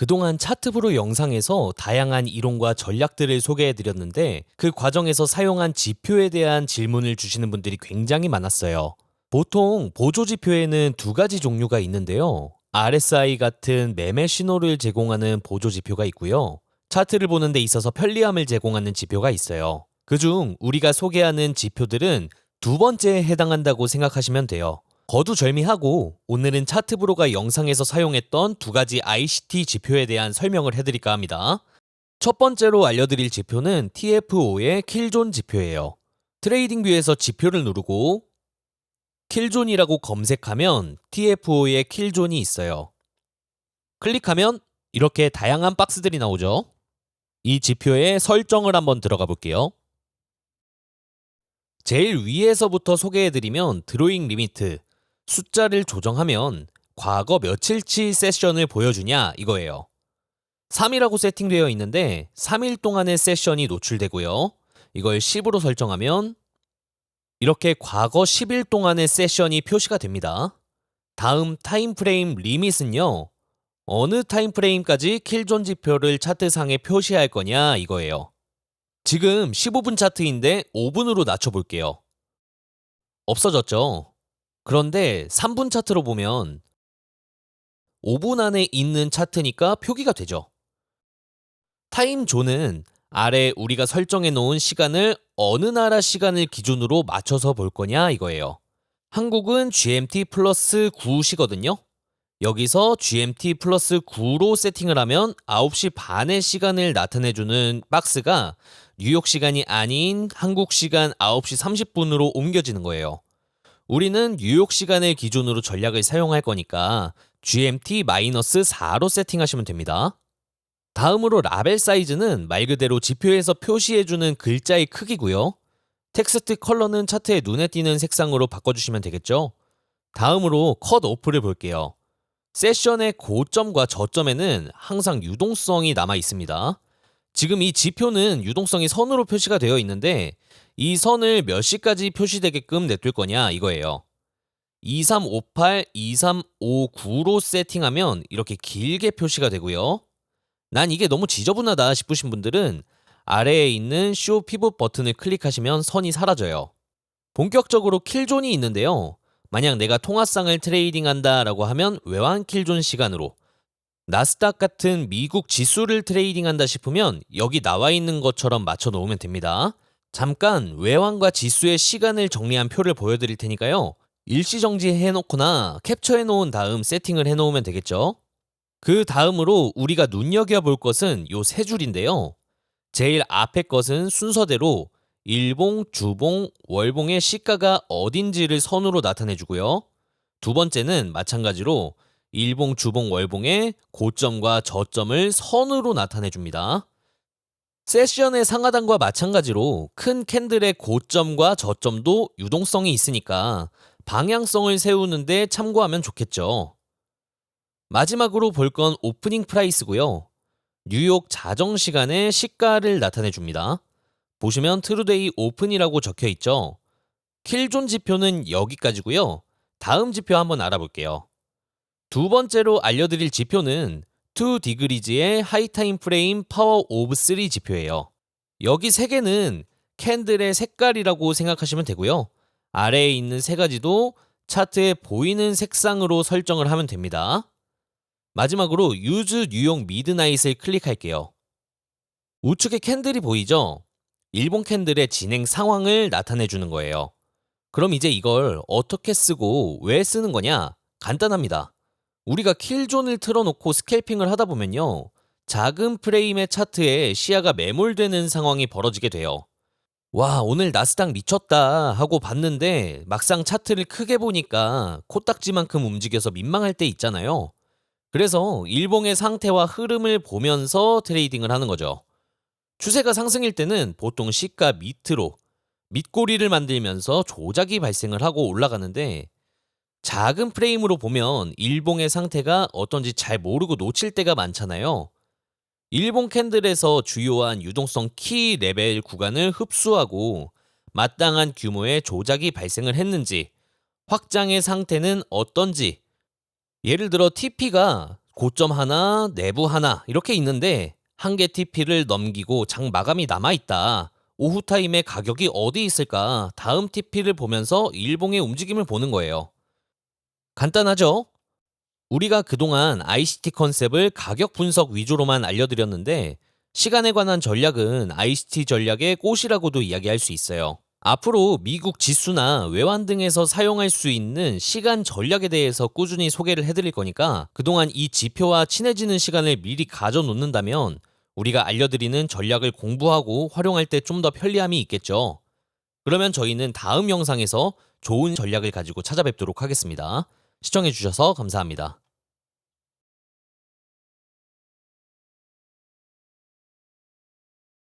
그동안 차트브로 영상에서 다양한 이론과 전략들을 소개해 드렸는데 그 과정에서 사용한 지표에 대한 질문을 주시는 분들이 굉장히 많았어요. 보통 보조 지표에는 두 가지 종류가 있는데요. RSI 같은 매매 신호를 제공하는 보조 지표가 있고요. 차트를 보는 데 있어서 편리함을 제공하는 지표가 있어요. 그중 우리가 소개하는 지표들은 두 번째에 해당한다고 생각하시면 돼요. 거두절미하고 오늘은 차트브로가 영상에서 사용했던 두 가지 ICT 지표에 대한 설명을 해드릴까 합니다. 첫 번째로 알려드릴 지표는 TFO의 킬존 지표예요. 트레이딩 뷰에서 지표를 누르고 킬존이라고 검색하면 TFO의 킬존이 있어요. 클릭하면 이렇게 다양한 박스들이 나오죠. 이 지표의 설정을 한번 들어가 볼게요. 제일 위에서부터 소개해드리면 드로잉 리미트, 숫자를 조정하면 과거 며칠치 세션을 보여주냐 이거예요. 3이라고 세팅되어 있는데 3일 동안의 세션이 노출되고요. 이걸 10으로 설정하면 이렇게 과거 10일 동안의 세션이 표시가 됩니다. 다음 타임프레임 리밋은요. 어느 타임프레임까지 킬존 지표를 차트상에 표시할 거냐 이거예요. 지금 15분 차트인데 5분으로 낮춰볼게요. 없어졌죠? 그런데 3분 차트로 보면 5분 안에 있는 차트니까 표기가 되죠. 타임 존은 아래 우리가 설정해 놓은 시간을 어느 나라 시간을 기준으로 맞춰서 볼 거냐 이거예요. 한국은 GMT 플러스 9시거든요. 여기서 GMT 플러스 9로 세팅을 하면 9시 반의 시간을 나타내주는 박스가 뉴욕 시간이 아닌 한국 시간 9시 30분으로 옮겨지는 거예요. 우리는 뉴욕 시간을 기준으로 전략을 사용할 거니까 GMT-4로 세팅하시면 됩니다. 다음으로 라벨 사이즈는 말 그대로 지표에서 표시해주는 글자의 크기고요. 텍스트 컬러는 차트에 눈에 띄는 색상으로 바꿔주시면 되겠죠. 다음으로 컷 오프를 볼게요. 세션의 고점과 저점에는 항상 유동성이 남아 있습니다. 지금 이 지표는 유동성이 선으로 표시가 되어 있는데 이 선을 몇 시까지 표시되게끔 냅둘 거냐 이거예요. 2358, 2359로 세팅하면 이렇게 길게 표시가 되고요. 난 이게 너무 지저분하다 싶으신 분들은 아래에 있는 쇼 피벗 버튼을 클릭하시면 선이 사라져요. 본격적으로 킬존이 있는데요. 만약 내가 통화상을 트레이딩한다 라고 하면 외환 킬존 시간으로 나스닥 같은 미국 지수를 트레이딩한다 싶으면 여기 나와 있는 것처럼 맞춰 놓으면 됩니다. 잠깐 외환과 지수의 시간을 정리한 표를 보여드릴 테니까요. 일시정지 해놓거나 캡처해 놓은 다음 세팅을 해놓으면 되겠죠. 그 다음으로 우리가 눈여겨볼 것은 요 세 줄인데요. 제일 앞에 것은 순서대로 일봉, 주봉, 월봉의 시가가 어딘지를 선으로 나타내주고요. 두 번째는 마찬가지로 일봉, 주봉, 월봉의 고점과 저점을 선으로 나타내 줍니다. 세션의 상하단과 마찬가지로 큰 캔들의 고점과 저점도 유동성이 있으니까 방향성을 세우는데 참고하면 좋겠죠. 마지막으로 볼 건 오프닝 프라이스고요. 뉴욕 자정 시간의 시가를 나타내 줍니다. 보시면 트루데이 오픈이라고 적혀 있죠. 킬존 지표는 여기까지고요. 다음 지표 한번 알아볼게요. 두 번째로 알려드릴 지표는 2 디그리즈의 하이타임 프레임 파워 오브 3 지표예요. 여기 세 개는 캔들의 색깔이라고 생각하시면 되고요. 아래에 있는 세 가지도 차트에 보이는 색상으로 설정을 하면 됩니다. 마지막으로 유즈 뉴욕 미드나잇을 클릭할게요. 우측에 캔들이 보이죠? 일본 캔들의 진행 상황을 나타내 주는 거예요. 그럼 이제 이걸 어떻게 쓰고 왜 쓰는 거냐? 간단합니다. 우리가 킬존을 틀어놓고 스캘핑을 하다 보면요. 작은 프레임의 차트에 시야가 매몰되는 상황이 벌어지게 돼요. 와, 오늘 나스닥 미쳤다 하고 봤는데 막상 차트를 크게 보니까 코딱지만큼 움직여서 민망할 때 있잖아요. 그래서 일봉의 상태와 흐름을 보면서 트레이딩을 하는 거죠. 추세가 상승일 때는 보통 시가 밑으로 밑꼬리를 만들면서 조작이 발생을 하고 올라가는데 작은 프레임으로 보면 일봉의 상태가 어떤지 잘 모르고 놓칠 때가 많잖아요. 일본 캔들에서 주요한 유동성 키 레벨 구간을 흡수하고 마땅한 규모의 조작이 발생을 했는지 확장의 상태는 어떤지 예를 들어 TP가 고점 하나, 내부 하나 이렇게 있는데 한 개 TP를 넘기고 장 마감이 남아 있다. 오후 타임에 가격이 어디 있을까? 다음 TP를 보면서 일봉의 움직임을 보는 거예요. 간단하죠? 우리가 그동안 ICT 컨셉을 가격 분석 위주로만 알려드렸는데 시간에 관한 전략은 ICT 전략의 꽃이라고도 이야기할 수 있어요. 앞으로 미국 지수나 외환 등에서 사용할 수 있는 시간 전략에 대해서 꾸준히 소개를 해드릴 거니까 그동안 이 지표와 친해지는 시간을 미리 가져 놓는다면 우리가 알려드리는 전략을 공부하고 활용할 때 좀 더 편리함이 있겠죠. 그러면 저희는 다음 영상에서 좋은 전략을 가지고 찾아뵙도록 하겠습니다. 시청해주셔서 감사합니다.